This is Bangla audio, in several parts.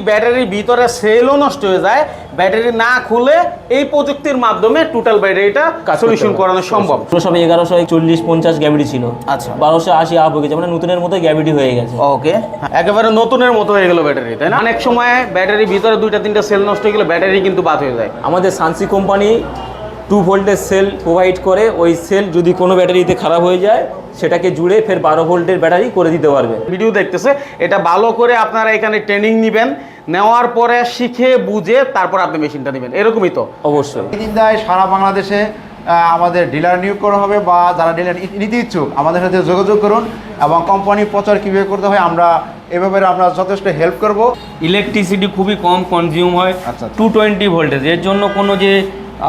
ব্যাটারির ভিতরে সেলও নষ্ট হয়ে যায় ব্যাটারি না খুলে এই প্রযুক্তির মাধ্যমে টোটাল ব্যাটারিটা সলিউশন করানো সম্ভব। সব এগারোশো চল্লিশ পঞ্চাশ গ্যাভিটি ছিল। আচ্ছা। বারোশো আশি আপ হয়ে গেছে মানে নতুনের মতো গ্যাভিটি হয়ে গেছে। ওকে একেবারে নতুনের মতো হয়ে গেল ব্যাটারি তাই না? অনেক সময় ব্যাটারির ভিতরে দুইটা তিনটা সেল নষ্ট হয়ে গেলে ব্যাটারি কিন্তু বাদ হয়ে যায়। আমাদের সানসি কোম্পানি টু ভোল্টের সেল প্রোভাইড করে ওই সেল যদি কোনো ব্যাটারিতে খারাপ হয়ে যায় সেটাকে জুড়ে ফের বারো ভোল্টের ব্যাটারি করে দিতে পারবে। ভিডিও দেখতেছে এটা ভালো করে আপনারা এখানে ট্রেনিং নেবেন নেওয়ার পরে শিখে বুঝে তারপর আপনি মেশিনটা নেবেন। এরকমই তো? অবশ্যই। দিনদায় সারা বাংলাদেশে আমাদের ডিলার নিয়োগ করা হবে বা যারা ডিলার নিতে ইচ্ছুক আমাদের সাথে যোগাযোগ করুন এবং কোম্পানি প্রচার কীভাবে করতে হয় আমরা এ ব্যাপারে আমরা যথেষ্ট হেল্প করব। ইলেকট্রিসিটি খুবই কম কনজিউম হয়। আচ্ছা। টু টোয়েন্টি ভোল্টেজ এর জন্য কোনো যে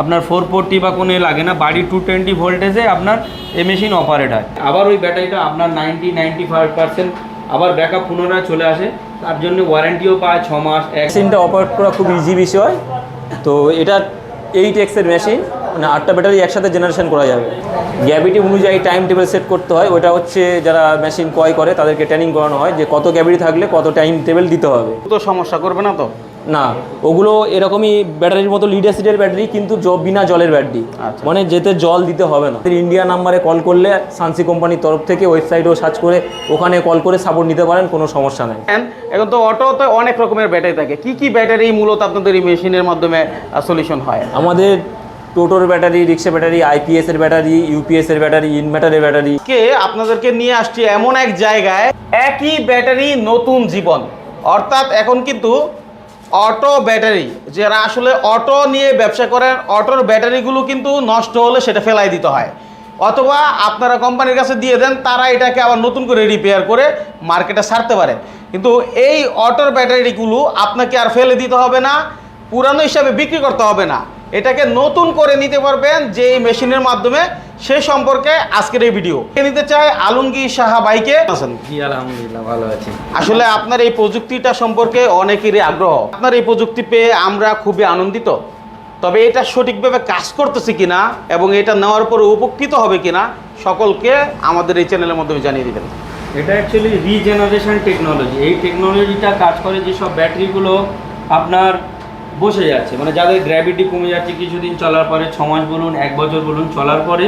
আপনার ফোর ফোরটি বা কোনো লাগে না বাড়ি টু টোয়েন্টি ভোল্টেজে আপনার এ মেশিন অপারেট হয়। আবার ওই ব্যাটারিটা আপনার নাইনটি নাইনটি ফাইভ পার্সেন্ট আবার ব্যাকআপ পুনরায় চলে আসে তার জন্য ওয়ারেন্টিও পায় ছ মাস এক মেশিনটা অপারেট করা খুব ইজি বিষয়। তো এটা এইট এক্সের মেশিন মানে আটটা ব্যাটারি একসাথে জেনারেশন করা যাবে। গ্যাভিটি অনুযায়ী টাইম টেবিল সেট করতে হয় ওটা হচ্ছে যারা মেশিন ক্রয় করে তাদেরকে ট্রেনিং করানো হয় যে কত গ্যাভিটি থাকলে কত টাইম টেবিল দিতে হবে। তো সমস্যা করবে না তো? না ওগুলো এরকমই ব্যাটারির মতো লিড অ্যাসিডের ব্যাটারি কিন্তু বিনা জলের ব্যাটারি। আচ্ছা। মানে যেতে জল দিতে হবে না। ইন্ডিয়া নাম্বারে কল করলে সানসি কোম্পানির তরফ থেকে ওয়েবসাইটেও সার্চ করে ওখানে কল করে সাপোর্ট নিতে পারেন কোনো সমস্যা নেই। এখন তো অটোতে অনেক রকমের ব্যাটারি থাকে। কি কি ব্যাটারি মূলত আপনাদের এই মেশিনের মাধ্যমে সলিউশন হয়? আমাদের টোটোর ব্যাটারি রিক্সা ব্যাটারি আইপিএস এর ব্যাটারি ইউপিএস এর ব্যাটারি ইনভার্টারের ব্যাটারি। কে আপনাদেরকে নিয়ে আসছি এমন এক জায়গায় একই ব্যাটারি নতুন জীবন। অর্থাৎ এখন কিন্তু অটো ব্যাটারি, যারা আসলে অটো নিয়ে ব্যবসা করেন, অটোর ব্যাটারিগুলো কিন্তু নষ্ট হলে সেটা ফেলাই দিতে হয়। অথবা আপনারা কোম্পানির কাছে দিয়ে দেন, তারা এটাকে আবার নতুন করে রিপেয়ার করে মার্কেটে ছাড়তে পারে। কিন্তু এই অটোর ব্যাটারিগুলো আপনাকে আর ফেলে দিতে হবে না, পুরানো হিসাবে বিক্রি করতে হবে না। এটাকে নতুন করে নিতে পারবেন যে এই মেশিনের মাধ্যমে সে সম্পর্কে আজকের এই ভিডিও। কে নিতে চায়? আলমগীর সাহা বাইকে আছেন? জি আলহামদুলিল্লাহ ভালো আছি। আসলে আপনার এই প্রযুক্তিটা সম্পর্কে অনেকেরই আগ্রহ। আপনার এই প্রযুক্তি পেয়ে আমরা খুবই আনন্দিত। তবে এটা সঠিকভাবে কাজ করতেছে কিনা এবং এটা নেওয়ার পরে উপকৃত হবে কিনা সকলকে আমাদের এই চ্যানেলের মাধ্যমে জানিয়ে দিবেন। এটা অ্যাকচুয়ালি রিজেনারেশন টেকনোলজি এই টেকনোলজিটা কাজ করে যেসব ব্যাটারিগুলো আপনার বসে যাচ্ছে। মানে যাদের গ্র্যাভিটি কমে যাচ্ছে কিছুদিন চলার পরে ছ মাস বলুন এক বছর বলুন চলার পরে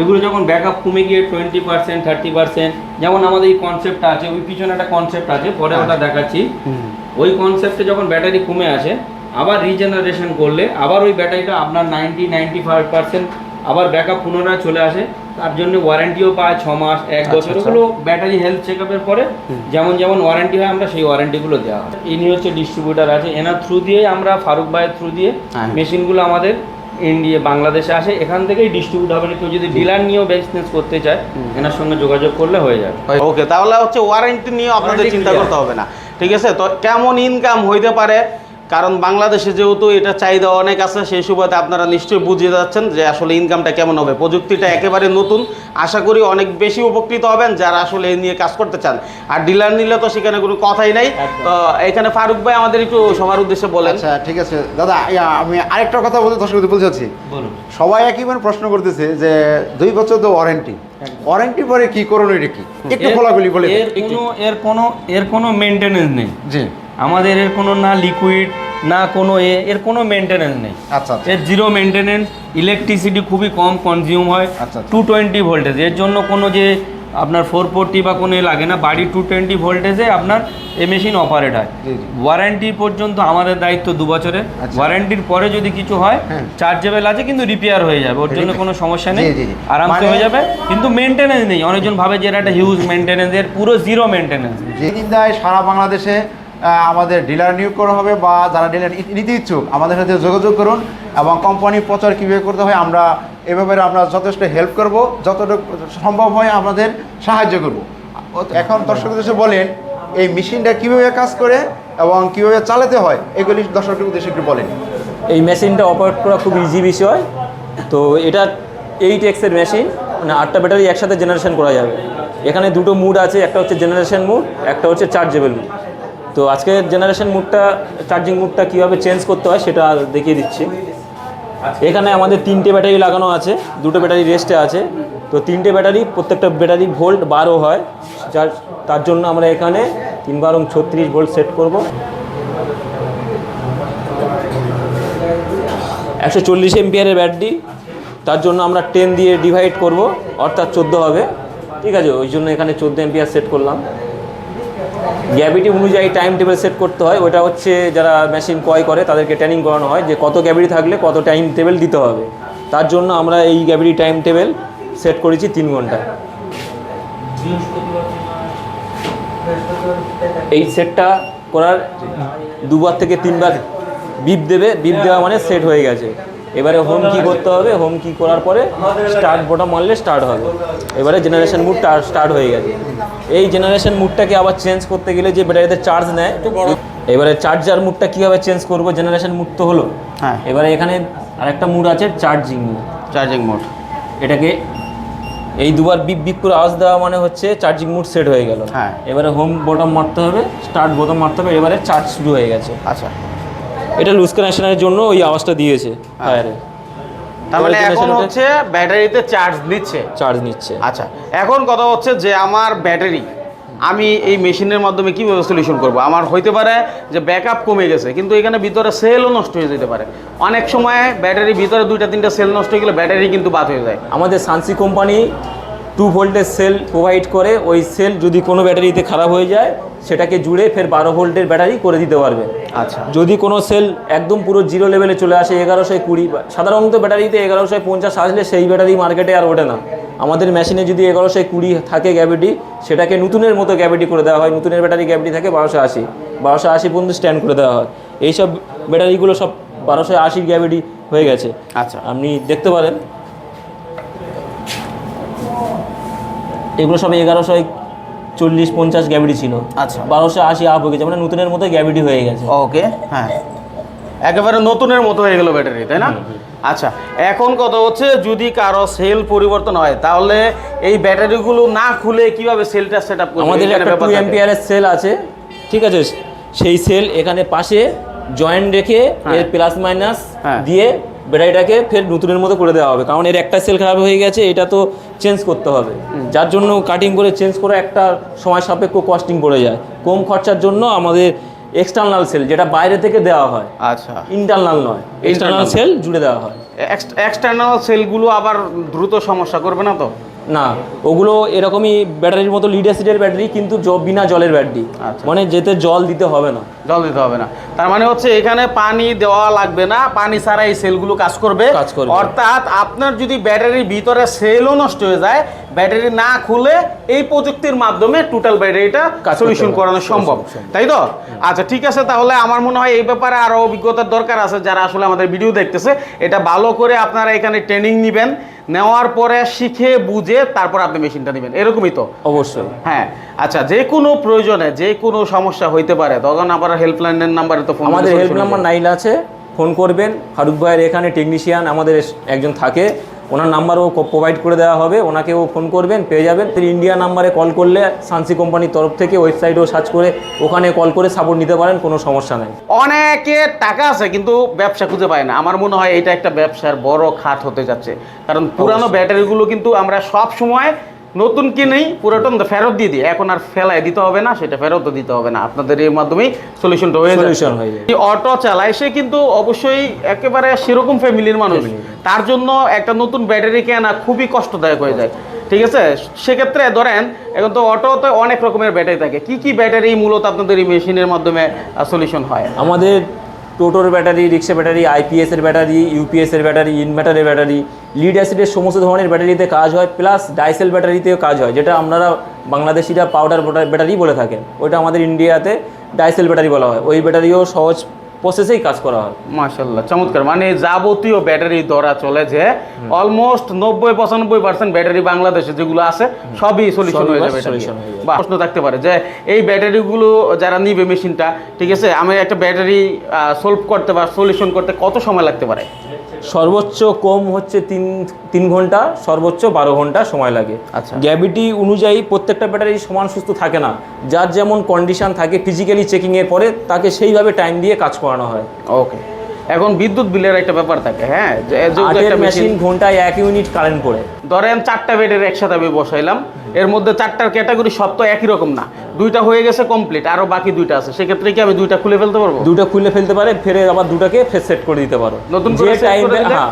এগুলো যখন ব্যাকআপ কমে গিয়ে টোয়েন্টি পার্সেন্ট থার্টি পার্সেন্ট যেমন আমাদের এই কনসেপ্টটা আছে ওই পিছনে একটা কনসেপ্ট আছে পরে ওটা দেখাচ্ছি। ওই কনসেপ্টে যখন ব্যাটারি কমে আসে আবার রিজেনারেশন করলে আবার ওই ব্যাটারিটা আপনার নাইনটি নাইনটি ফাইভ পার্সেন্ট আবার ব্যাকআপ পুনরায় চলে আসে। তার জন্য ওয়ারেন্টিও পায় ছ মাস এক বছর। আচ্ছা। ওগুলো ব্যাটারি হেলথ চেক আপের পরে যেমন যেমন ওয়ারেন্টি হয় আমরা সেই ওয়ারেন্টিগুলো দেওয়া হয়। ইনি হচ্ছে ডিস্ট্রিবিউটার আছে। এনার থ্রু দিয়েই আমরা ফারুক ভাইয়ের থ্রু দিয়ে হ্যাঁ। মেশিনগুলো আমাদের ইন্ডিয়া বাংলাদেশে আসে। এখান থেকেই ডিস্ট্রিবিউট হবে। কেউ যদি ডিলার নিয়েও বিজনেস করতে চায় এনার সঙ্গে যোগাযোগ করলে হয়ে যাবে। ওকে তাহলে হচ্ছে ওয়ারেন্টি নিয়ে আপনাদের চিন্তা করতে হবে না। ঠিক আছে? তো কেমন ইনকাম হইতে পারে? কারণ বাংলাদেশে যেহেতু এটা চাহিদা অনেক আছে সেই সুবাদে আপনারা নিশ্চয়ই বুঝে যাচ্ছেন যে আসলে ইনকামটা কেমন হবে। প্রযুক্তিটা একেবারে নতুন। আশা করি অনেক বেশি উপকৃত হবেন যারা আসলে এই নিয়ে কাজ করতে চান। আর ডিলার নিলে তো সেখানে কোনো কথাই নাই। তো এখানে ফারুক ভাই আমাদের একটু সবার উদ্দেশ্যে বলেন। আচ্ছা ঠিক আছে। দাদা আমি আরেকটা কথা বলতে দর্শক বলতে চাচ্ছি। বলুন। সবাই একইবার প্রশ্ন করতেছে যে দুই বছর তো ওয়ারেন্টি ওয়ারেন্টি পরে কি করুন এটা কি? একটু খোলাগুলি বলে এর কোনো এর কোনো এর কোনো মেনটেনেন্স নেই। জি। আমাদের এর কোনো না লিকুইড না কোনো এ এর কোনো মেনটেনেন্স নেই আচ্ছা আচ্ছা এর জিরো মেনটেনেন্স ইলেকট্রিসিটি খুবই কম কনজিউম হয় আচ্ছা, আচ্ছা। টু টোয়েন্টি ভোল্টেজ এর জন্য কোনো যে আপনার ফোর ফোরটি বা কোনো লাগে না বাড়ি টু টোয়েন্টি ভোল্টেজে আপনার এ মেশিন অপারেট হয়। ওয়ারেন্টি পর্যন্ত আমাদের দায়িত্ব দু বছরের আচ্ছা। ওয়ারেন্টির পরে যদি কিছু হয় হ্যাঁ। চার্জেবল আছে কিন্তু রিপেয়ার হয়ে যাবে ওর জন্য কোনো সমস্যা নেই। আরামসে মানে- হয়ে যাবে কিন্তু মেনটেনেন্স নেই অনেকজন ভাবে যে এটা একটা হিউজ মেনটেনেন্স এর পুরো জিরো মেনটেনেন্স সারা বাংলাদেশে আমাদের ডিলার নিয়োগ করা হবে বা যারা ডিলার নিতে ইচ্ছুক, আমাদের সাথে যোগাযোগ করুন এবং কোম্পানি প্রচার কীভাবে করতে হয় আমরা এ ব্যাপারে আমরা যথেষ্ট হেল্প করব। যতটুকু সম্ভব হয় আমাদের সাহায্য করব। এখন দর্শক উদ্দেশ্যে বলেন, এই মেশিনটা কীভাবে কাজ করে এবং কীভাবে চালাতে হয়, এগুলি দর্শকের উদ্দেশ্যে একটু বলেন। এই মেশিনটা অপারেট করা খুব ইজি বিষয়। তো এটা এইট এক্সের মেশিন মানে আটটা ব্যাটারি একসাথে জেনারেশন করা যাবে। এখানে দুটো মুড আছে, একটা হচ্ছে জেনারেশন মুড একটা হচ্ছে চার্জেবল মুড তো আজকে জেনারেশন মুডটা চার্জিং মুডটা কীভাবে চেঞ্জ করতে হয় সেটা দেখিয়ে দিচ্ছি। এখানে আমাদের তিনটে ব্যাটারি লাগানো আছে, দুটো ব্যাটারি রেস্টে আছে। তো তিনটে ব্যাটারি প্রত্যেকটা ব্যাটারি ভোল্ট বারো হয়। যার, তার জন্য আমরা এখানে তিন বারং ছত্রিশ ভোল্ট সেট করব। একশো চল্লিশ এমপিয়ারের ব্যাটারি তার জন্য আমরা টেন দিয়ে ডিভাইড করব, অর্থাৎ চোদ্দ হবে। ঠিক আছে, ওই জন্য এখানে চোদ্দ এমপিয়ার সেট করলাম। গ্যাভিটি অনুযায়ী টাইম টেবিল সেট করতে হয়। ওটা হচ্ছে যারা মেশিন ক্রয় করে, তাদেরকে ট্রেনিং করানো হয় যে কত গ্যাভিটি থাকলে কত টাইম টেবিল দিতে হবে। তার জন্য আমরা এই গ্যাভিটি টাইম টেবিল সেট করেছি তিন ঘন্টায় এই সেটটা করার দুবার থেকে তিনবার বিপ দেবে। বিপ দেওয়া মানে সেট হয়ে গেছে। এবারে হোম কি করতে হবে? হোম কি করার পরে স্টার্ট বোটা মারলে স্টার্ট হবে। এবারে জেনারেশন মুডটা স্টার্ট হয়ে গেছে। এই জেনারেশন মুডটাকে আবার চেঞ্জ করতে গেলে যে ব্যাটারিতে চার্জ নেয় এবারে চার্জার মুডটা কীভাবে চেঞ্জ করব? জেনারেশন মুড তো হলো। হ্যাঁ। এবারে এখানে আরেকটা মুড আছে চার্জিং মুড চার্জিং মোড এটাকে এই দুবার বিপ বিপ করে আওয়াজ দেওয়া মানে হচ্ছে চার্জিং মুড সেট হয়ে গেল। হ্যাঁ। এবারে হোম বটম মারতে হবে স্টার্ট বোতাম মারতে হবে এবারে চার্জ শুরু হয়ে গেছে। আচ্ছা। এটা লুজ কানেকশনের জন্য ওই আওয়াজটা দিয়েছে ফায়ারে তার মানে এখন হচ্ছে ব্যাটারিতে চার্জ নিচ্ছে। চার্জ নিচ্ছে। আচ্ছা এখন কথা হচ্ছে যে আমার ব্যাটারি আমি এই মেশিনের মাধ্যমে কীভাবে সলিউশন করব? আমার হইতে পারে যে ব্যাকআপ কমে গেছে কিন্তু এখানে ভিতরে সেলও নষ্ট হয়ে যেতে পারে। অনেক সময় ব্যাটারি ভিতরে দুইটা তিনটা সেল নষ্ট হয়ে গেলে ব্যাটারি কিন্তু বাদ হয়ে যায়। আমাদের সানসি কোম্পানি টু ভোল্টের সেল প্রোভাইড করে ওই সেল যদি কোনো ব্যাটারিতে খারাপ হয়ে যায় সেটাকে জুড়ে ফের বারো ভোল্টের ব্যাটারি করে দিতে পারবে। আচ্ছা। যদি কোনো সেল একদম পুরো জিরো লেভেলে চলে আসে এগারোশো কুড়ি বা- সাধারণত ব্যাটারিতে এগারোশো পঞ্চাশ আসলে সেই ব্যাটারি মার্কেটে আর ওঠে না। আমাদের মেশিনে যদি এগারোশো কুড়ি থাকে গ্যাভিটি সেটাকে নতুনের মতো গ্যাভিটি করে দেওয়া হয়। নতুনের ব্যাটারি গ্যাভিটি থাকে বারোশো আশি। বারোশো আশি পর্যন্ত স্ট্যান্ড করে দেওয়া হয়। এইসব ব্যাটারিগুলো সব বারোশো আশি গ্যাভিটি হয়ে গেছে। আচ্ছা। আপনি দেখতে পারেন এগুলো সব এগারোশো চল্লিশ পঞ্চাশ গ্যাভিটি ছিল আচ্ছা। বারোশো আশি আপ হয়ে গেছে মানে নতুনের মতো গ্যাভিটি হয়ে গেছে ওকে হ্যাঁ একেবারে নতুনের মতো হয়ে গেল ব্যাটারি তাই না আচ্ছা এখন কথা হচ্ছে যদি কারও সেল পরিবর্তন হয় তাহলে এই ব্যাটারিগুলো না খুলে কীভাবে সেলটা সেট আপ করবে আমাদের একটা টু। এমপিআরের সেল আছে ঠিক আছে সেই সেল এখানে পাশে জয়েন্ট রেখে হ্যাঁ। এর প্লাস মাইনাস হ্যাঁ। দিয়ে ব্যাটারিটাকে ফের নতুনের মতো করে দেওয়া হবে কারণ এর একটা সেল খারাপ হয়ে গেছে এটা তো চেঞ্জ করতে হবে। যার জন্য কাটিং করে চেঞ্জ করে একটা সময় সাপেক্ষ কস্টিং পড়ে যায়। কম খরচার জন্য আমাদের এক্সটার্নাল সেল যেটা বাইরে থেকে দেওয়া হয় আচ্ছা। ইন্টারনাল নয় এক্সটার্নাল সেল জুড়ে দেওয়া হয়। এক্সটার্নাল সেলগুলো আবার দ্রুত সমস্যা করবে না তো? না ওগুলো এরকমই ব্যাটারির মতো লিড অ্যাসিডের ব্যাটারি কিন্তু বিনা জলের ব্যাটারি আচ্ছা। মানে যেতে জল দিতে হবে না জল দিতে হবে না তার মানে হচ্ছে এখানে পানি দেওয়া লাগবে না পানি ছাড়া এই সেলগুলো কাজ করবে কাজ করবে। অর্থাৎ আপনার যদি ব্যাটারির ভিতরে সেলও নষ্ট হয়ে যায় ব্যাটারি না খুলে এই প্রযুক্তির মাধ্যমে টোটাল ব্যাটারিটা সলিউশন করানো সম্ভব। তাই তো? আচ্ছা ঠিক আছে তাহলে আমার মনে হয় এই ব্যাপারে আরও অভিজ্ঞতার দরকার আছে যারা আসলে আমাদের ভিডিও দেখতেছে। এটা ভালো করে আপনারা এখানে ট্রেনিং নেবেন নেওয়ার পরে শিখে বুঝে তারপর আপনি মেশিনটা নেবেন। এরকমই তো? অবশ্যই। হ্যাঁ। আচ্ছা যে কোনো প্রয়োজনে যে কোনো সমস্যা হইতে পারে তখন আবার হেল্পলাইনের নাম্বারে তো ফোন আমাদের হেল্প নাম্বার নাইল আছে ফোন করবেন। ফারুক ভাইয়ের এখানে টেকনিশিয়ান আমাদের একজন থাকে। ওনার নাম্বারও প্রোভাইড করে দেওয়া হবে ওনাকেও ফোন করবেন পেয়ে যাবেন। তিনি ইন্ডিয়া নাম্বারে কল করলে সানসি কোম্পানির তরফ থেকে ওয়েবসাইটও সার্চ করে ওখানে কল করে সাপোর্ট নিতে পারেন কোনো সমস্যা নেই। অনেকে টাকা আছে কিন্তু ব্যবসা খুঁজে পায় না। আমার মনে হয় এটা একটা ব্যবসার বড় খাত হতে যাচ্ছে। কারণ পুরানো ব্যাটারিগুলো কিন্তু আমরা সব সময় নতুন কিনেই পুরাতন ফেরত দিয়ে দিই। এখন আর ফেলায় দিতে হবে না সেটা ফেরত দিতে হবে না। আপনাদের এর মাধ্যমেই সলিউশনটা হয়ে হয়ে যাবে। অটো চালায় সে কিন্তু অবশ্যই একেবারে সেরকম ফ্যামিলির মানুষ। তার জন্য একটা নতুন ব্যাটারি কেনা খুবই কষ্টদায়ক হয়ে যায়। ঠিক আছে? সেক্ষেত্রে ধরেন এখন তো অটোতে অনেক রকমের ব্যাটারি থাকে। কি কি ব্যাটারি মূলত আপনাদের এই মেশিনের মাধ্যমে সলিউশন হয়? আমাদের টোটোর ব্যাটারি রিক্সা ব্যাটারি আইপিএসের ব্যাটারি ইউপিএসের ব্যাটারি ইনভার্টারের ব্যাটারি লিড অ্যাসিডের সমস্ত ধরনের ব্যাটারিতে কাজ হয় প্লাস ডাইসেল ব্যাটারিতেও কাজ হয়, যেটা আপনারা বাংলাদেশিরা পাউডার ব্যাটারি বলে থাকেন। ওইটা আমাদের ইন্ডিয়াতে ডাইসেল ব্যাটারি বলা হয়। ওই ব্যাটারিও সহজ প্রসেসেই কাজ করা হয়। মাশাল্লাহ চমৎকার। মানে যাবতীয় ব্যাটারি ধরা চলে যে অলমোস্ট নব্বই পঁচানব্বই পার্সেন্ট ব্যাটারি বাংলাদেশে যেগুলো আছে সবই সলিউশন হয়ে যাবে। বা প্রশ্ন থাকতে পারে যে এই ব্যাটারিগুলো যারা নিবে মেশিনটা ঠিক আছে আমি একটা ব্যাটারি সলভ করতে বা সলিউশন করতে কত সময় লাগতে পারে? সর্বোচ্চ কম হচ্ছে তিন তিন ঘণ্টা সর্বোচ্চ বারো ঘণ্টা সময় লাগে। আচ্ছা। গ্যাভিটি অনুযায়ী প্রত্যেকটা ব্যাটারি সমান সুস্থ থাকে না। যার যেমন কন্ডিশন থাকে ফিজিক্যালি চেকিংয়ের পরে তাকে সেইভাবে টাইম দিয়ে কাজ করানো হয়। ওকে এখন বিদ্যুৎ বিলের একটা ব্যাপার থাকে হ্যাঁ? একটা মেশিন ঘন্টায় এক ইউনিট কারেন্ট পড়ে। ধরেন চারটা বেডের একসাথে আমি বসাইলাম এর মধ্যে চারটার ক্যাটাগরি সব তো একই রকম না। দুইটা হয়ে গেছে কমপ্লিট আরও বাকি দুইটা আছে। সেক্ষেত্রে কি আমি দুইটা খুলে ফেলতে পারব? দুটো খুলে ফেলতে পারে ফেরে আবার দুটাকে ফের সেট করে দিতে পারো। নতুন যে টাইমটা হ্যাঁ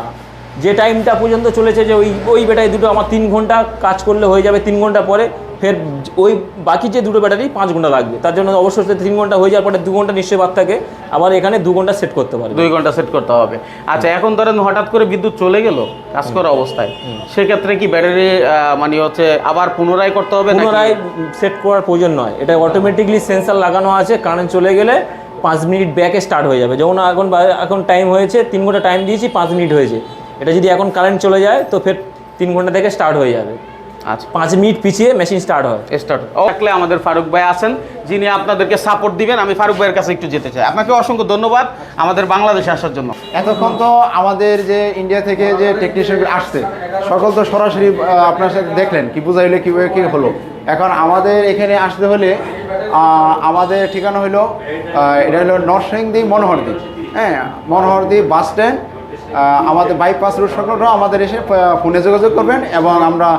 যে টাইমটা পর্যন্ত চলেছে যে ওই ওই বেটায় দুটো আমার তিন ঘণ্টা কাজ করলে হয়ে যাবে তিন ঘণ্টা পরে ফের ওই বাকি যে দুটো ব্যাটারি পাঁচ ঘণ্টা লাগবে। তার জন্য অবশ্যই তিন ঘণ্টা হয়ে যাওয়ার পরে দু ঘণ্টা নিশ্চয়ই বাদ থাকে আবার এখানে দু ঘণ্টা সেট করতে পারবে। দুই ঘণ্টা সেট করতে হবে। আচ্ছা এখন ধরেন হঠাৎ করে বিদ্যুৎ চলে গেল কাজ করা অবস্থায় সেক্ষেত্রে কি ব্যাটারি মানে হচ্ছে আবার পুনরায় করতে হবে পুনরায় সেট করার প্রয়োজন নয়। এটা অটোমেটিকলি সেন্সার লাগানো আছে কারেন্ট চলে গেলে পাঁচ মিনিট ব্যাকে স্টার্ট হয়ে যাবে। যেমন এখন এখন টাইম হয়েছে তিন ঘণ্টা টাইম দিয়েছি পাঁচ মিনিট হয়েছে। এটা যদি এখন কারেন্ট চলে যায় তো ফের তিন ঘণ্টা থেকে স্টার্ট হয়ে যাবে। আচ্ছা। পাঁচ মিনিট পিছিয়ে মেশিন স্টার্ট হয়। স্টার্ট থাকলে আমাদের ফারুক ভাই আছেন যিনি আপনাদেরকে সাপোর্ট দিবেন। আমি ফারুক ভাইয়ের কাছে একটু যেতে চাই। আপনাকে অসংখ্য ধন্যবাদ আমাদের বাংলাদেশে আসার জন্য। এতক্ষণ তো আমাদের যে ইন্ডিয়া থেকে যে টেকনিশিয়ান আসছে সকল তো সরাসরি আপনার সাথে দেখলেন কি বুঝাইলে কীভাবে কী হলো। এখন আমাদের এখানে আসতে হলে আমাদের ঠিকানা হলো এটা হলো নরসিংদী মনোহরদী। হ্যাঁ মনোহরদী বাস স্ট্যান্ড আমাদের বাইপাস রুট সংলগ্ন আমাদের এসে ফোনে যোগাযোগ করবেন এবং আমরা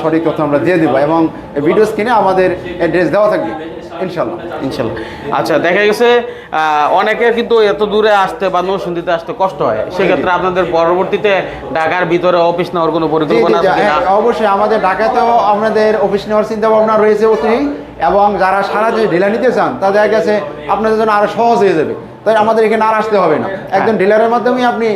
সঠিক তথ্য আমরা দিয়ে দেবো এবং ভিডিও স্ক্রিনে আমাদের অ্যাড্রেস দেওয়া থাকবে ইনশাল্লাহ ইনশাল্লাহ আচ্ছা দেখা গেছে আহ, অনেকের কিন্তু এত দূরে আসতে বা নরসিংদীতে আসতে কষ্ট হয়। সেক্ষেত্রে আপনাদের পরবর্তীতে ঢাকার ভিতরে অফিস নেওয়ার কোনো পরিকল্পনা আছে হ্যাঁ, অবশ্যই আমাদের ঢাকাতেও আমাদের অফিস নেওয়ার চিন্তা ভাবনা রয়েছে অতি। এবং যারা সারা যে ডিলার নিতে চান তাদের কাছে আপনাদের জন্য আরও সহজ হয়ে যাবে। তাই আমাদের এখানে আর আসতে হবে না। একজন ডিলারের মাধ্যমে আপনি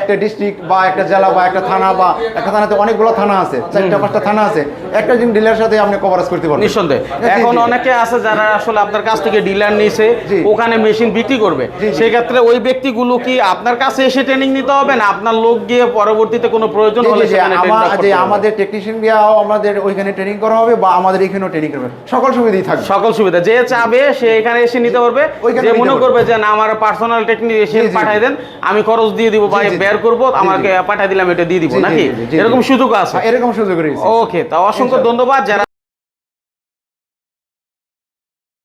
একটা ডিস্ট্রিক্ট বা একটা জেলা বা একটা থানা বা একটা থানাতে অনেকগুলো থানা আছে চারটা পাঁচটা থানা আছে একটা জন ডিলারের সাথে আপনি কভারেজ করতে পারবেন। নিঃসন্দেহে। এখন অনেকে আছে যারা আসলে আপনার কাছ থেকে ডিলার নিয়েছে ওখানে মেশিন বিক্রি করবে। সেক্ষেত্রে ওই ব্যক্তিগুলো কি আপনার কাছে এসে ট্রেনিং নিতে হবে না আপনার লোক গিয়ে পরবর্তীতে কোনো প্রয়োজন হলে যে আমাদের টেকনিশিয়ান দিয়েও আমাদের ওইখানে ট্রেনিং করা হবে বা আমাদের এখানেও ট্রেনিং করবে। সকল সুবিধাই থাকবে। সকল সুবিধা। যে চাবে সে এখানে এসে নিতে পারবে যে মনে করবে যে না আমার পার্সোনাল টেকনিশিয়ান পাঠাই দেন আমি খরচ দিয়ে দিব বা। বের করব। আমাকে পাঠাই দিলাম এটা দিয়ে দিব নাকি। এরকম সুযোগ আছে এরকম সুযোগ রয়েছে ওকে তা অসংখ্য ধন্যবাদ যারা